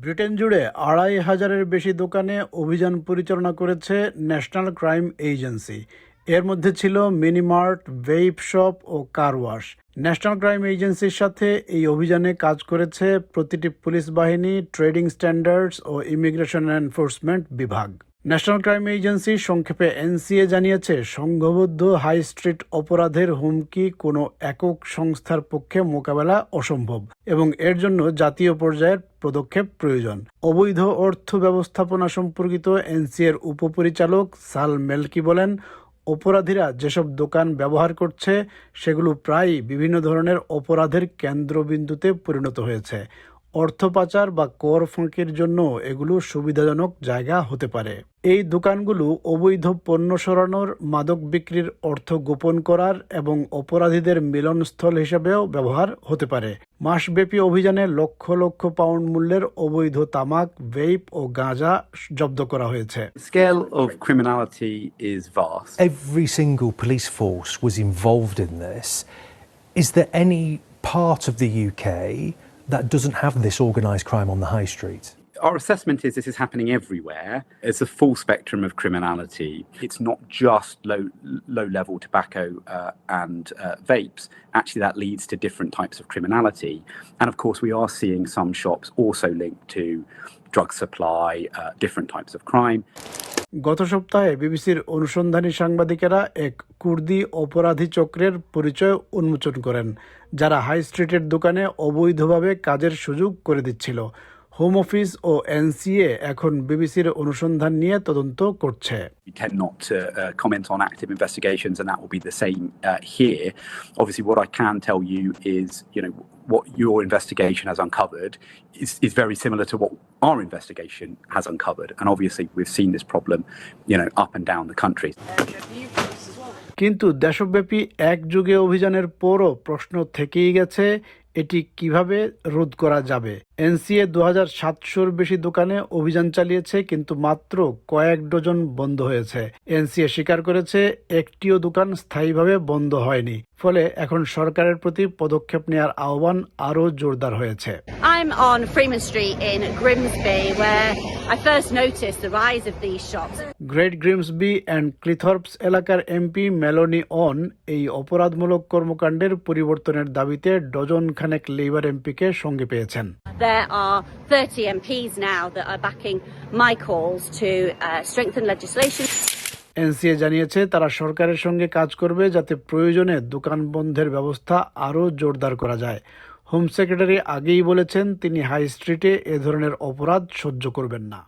Britain জুড়ে আড়াই হাজারের বেশি দোকানে অভিযান পরিচালনা করেছে ন্যাশনাল ক্রাইম এজেন্সি। এর মধ্যে ছিল মিনিমার্ট, ভেইপ শপ ও কার ওয়াশ। ন্যাশনাল ক্রাইম এজেন্সির সাথে এই অভিযানে কাজ করেছে প্রতিটি পুলিশ বাহিনী, ট্রেডিং স্ট্যান্ডার্ডস ও ইমিগ্রেশন এনফোর্সমেন্ট বিভাগ। ন্যাশনাল ক্রাইম এজেন্সি সংক্ষেপে এনসিএ জানিয়েছে, সংঘবদ্ধ হাই স্ট্রিট অপরাধের হুমকি কোনো একক সংস্থার পক্ষে মোকাবেলা অসম্ভব এবং এর জন্য জাতীয় পর্যায়ের পদক্ষেপ প্রয়োজন। অবৈধ অর্থ ব্যবস্থাপনা সম্পর্কিত এনসিএর উপপরিচালক সাল মেলকি বলেন, অপরাধীরা যেসব দোকান ব্যবহার করছে, সেগুলো প্রায়ই বিভিন্ন ধরনের অপরাধের কেন্দ্রবিন্দুতে পরিণত হয়েছে। অর্থ পাচার বা কর ফাঁকির জন্য এগুলো সুবিধাজনক জায়গা হতে পারে এই দোকানগুলো অবৈধ পণ্য সরানোর মাদক বিক্রির অর্থ গোপন করার এবং অপরাধীদের মিলনস্থল হিসেবেও ব্যবহার হতে পারে মাসব্যাপী অভিযানে লক্ষ লক্ষ পাউন্ড মূল্যের অবৈধ তামাক ভেইপ ও গাঁজা জব্দ করা হয়েছে scale of criminality is vast. every single police force was involved in this. Is there any part of the UK that doesn't have this organised crime on the high street? Our assessment is this is happening everywhere. It's a full spectrum of criminality. It's not just low low level tobacco uh, and uh, vapes. Actually, that leads to different types of criminality. And of course, we are seeing some shops also linked to drug supply, uh, different types of crime. গত সপ্তাহে বিবিসির অনুসন্ধানী সাংবাদিকেরা এক কুর্দি অপরাধী চক্রের পরিচয় উন্মোচন করেন যারা হাই স্ট্রিটের দোকানে অবৈধভাবে কাজের সুযোগ করে দিচ্ছিল হোম অফিস ও এনসিএ এখন বিবিসির অনুসন্ধান নিয়ে তদন্ত করছে We tend not to uh, comment on active investigations, and that will be the same uh, here. Obviously, what I can tell you is, you know, what your investigation has uncovered is, is very similar to what our investigation has uncovered. And obviously, we've seen this problem, you know, up and down the country. কিন্তু দেশব্যাপী এক যুগে অভিযানের পরও প্রশ্ন থেকেই গেছে এটি কীভাবে রোধ করা যাবে এনসিএ দু হাজার সাতশোর বেশি দোকানে অভিযান চালিয়েছে কিন্তু মাত্র কয়েক ডজন বন্ধ হয়েছে। এনসিএ স্বীকার করেছে একটিও দোকান স্থায়ীভাবে বন্ধ হয়নি। ফলে এখন সরকারের প্রতি পদক্ষেপ নেওয়ার আহ্বান আরও জোরদার হয়েছে। I'm on Freeman Street in Grimsby, where I first noticed the rise of these shops. Great Grimsby and Cleethorpes এলাকার এমপি মেলোনি অন এই অপরাধমূলক কর্মকাণ্ডের পরিবর্তনের দাবিতে ডজন খানেক লেবার এমপিকে সঙ্গে পেয়েছেন। There are 30 MPs now that are backing my calls to uh, strengthen legislation. NCA জানিয়েছে তারা সরকারের সঙ্গে কাজ করবে যাতে প্রয়োজনে দোকান বন্ধের ব্যবস্থা আরও জোরদার করা যায় হোম সেক্রেটারি আগেই বলেছেন তিনি হাই স্ট্রিটে এ ধরনের অপরাধ সহ্য করবেন না